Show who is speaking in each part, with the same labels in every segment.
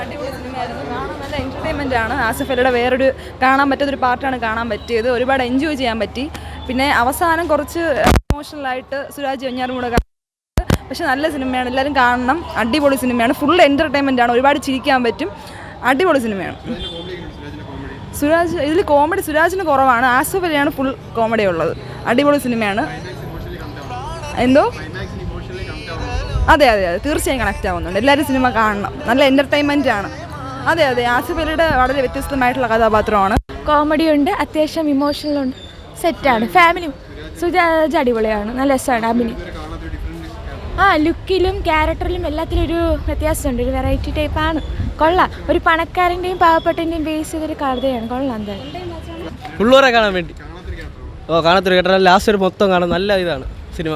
Speaker 1: അടിപൊളി സിനിമയായിരുന്നു. കാണാൻ നല്ല എന്റർടൈൻമെന്റ് ആണ്. ആസിഫ് വേറൊരു കാണാൻ പറ്റാത്തൊരു പാർട്ടാണ് കാണാൻ പറ്റിയത്. ഒരുപാട് എൻജോയ് ചെയ്യാൻ പറ്റി. പിന്നെ അവസാനം കുറച്ച് ഇമോഷണലായിട്ട് സുരാജ് വെഞ്ഞാറും കൂടെ പക്ഷെ നല്ല സിനിമയാണ്. എല്ലാവരും കാണണം. അടിപൊളി സിനിമയാണ്. ഫുൾ എന്റർടൈൻമെന്റ് ആണ്. ഒരുപാട് ചിരിക്കാൻ പറ്റും. അടിപൊളി സിനിമയാണ്. സുരാജ് ഇതിൽ കോമഡി സുരാജിന് കുറവാണ്. ആസിഫലിയാണ് ഫുൾ കോമഡി ഉള്ളത്. അടിപൊളി സിനിമയാണ്. എന്തോ? അതെ അതെ അതെ. തീർച്ചയായും കണക്റ്റ് ആവുന്നുണ്ട്. എല്ലാവരും സിനിമ കാണണം. നല്ല എന്റർടൈൻമെന്റ് ആണ്. അതെ അതെ. ആസിഫ് അലിയുടെ വളരെ വ്യത്യസ്തമായിട്ടുള്ള കഥാപാത്രമാണ്.
Speaker 2: കോമഡി ഉണ്ട് അത്യാവശ്യം ഇമോഷണലുണ്ട് സെറ്റാണ് ഫാമിലി സുജാജ് അടിപൊളിയാണ്. നല്ല രസമാണ് അഭിനി ആ ലുക്കിലും ക്യാരക്ടറിലും എല്ലാത്തിലും ഒരു വ്യത്യാസമുണ്ട്. ഒരു വെറൈറ്റി ടൈപ്പാണ് കൊള്ളാം. ഒരു പണക്കാരന്റെയും പാവപ്പെട്ടതിന്റെയും ബേസ് ചെയ്തൊരു കഥയാണ്. കൊള്ളാം എന്തായാലും.
Speaker 3: കാണാൻ വേണ്ടി. ഓ കാണത്തൊരു കേട്ടോ ലാസ്റ്റ് ഒരു മൊത്തം കാണാൻ നല്ല ഇതാണ് സിനിമ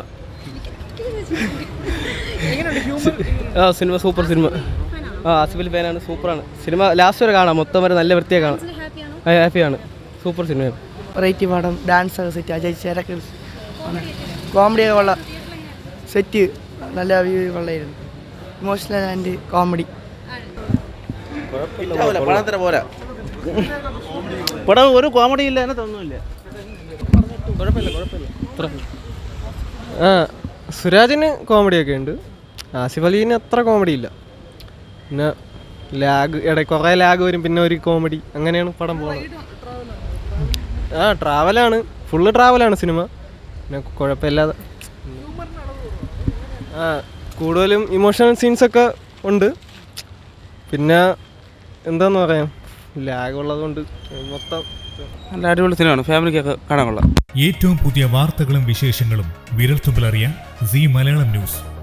Speaker 3: ആ സിനിമ സൂപ്പർ സിനിമ. ആ ആസിഫിൽ ഫാനാണ് സൂപ്പറാണ്. സിനിമ ലാസ്റ്റ് വരെ കാണാം. മൊത്തം വരെ നല്ല വൃത്തിയെ കാണാം. ഹാപ്പിയാണ് സൂപ്പർ സിനിമയാണ്
Speaker 4: വെറൈറ്റി പാടം ഡാൻസ് ഒക്കെ സെറ്റ് അജയ് ചേരൊക്കെ കോമഡി ഒക്കെ ഉള്ള സെറ്റ് നല്ല വ്യൂ ഇമോഷണൽ ആൻഡ് കോമഡി
Speaker 5: പോരാ. പടം ഒരു കോമഡി ഇല്ല അതിനകത്തൊന്നുമില്ല
Speaker 6: ആ സുരാജിന് കോമഡിയൊക്കെ ഉണ്ട്. ആസിഫ് അലീന് അത്ര കോമഡി ഇല്ല. പിന്നെ ലാഗ് ഇട കുറേ ലാഗ് വരും. പിന്നെ ഒരു കോമഡി അങ്ങനെയാണ് പടം പോകുന്നത്. ആ ട്രാവലാണ് ഫുള്ള് ട്രാവലാണ് സിനിമ. പിന്നെ കുഴപ്പമില്ലാതെ. ആ കൂടുതലും ഇമോഷണൽ സീൻസൊക്കെ ഉണ്ട്. പിന്നെ എന്താന്ന് പറയാം? ലാഗ് ഉള്ളതുകൊണ്ട് മൊത്തം
Speaker 5: നല്ല അടിപൊളി സിനിമയാണ്. ഫാമിലിക്കൊക്കെ കാണാൻ കൊള്ളാം.
Speaker 7: ഏറ്റവും പുതിയ വാർത്തകളും വിശേഷങ്ങളും വിരൽ തുമ്പിലറിയാൻ സി മലയാളം ന്യൂസ്.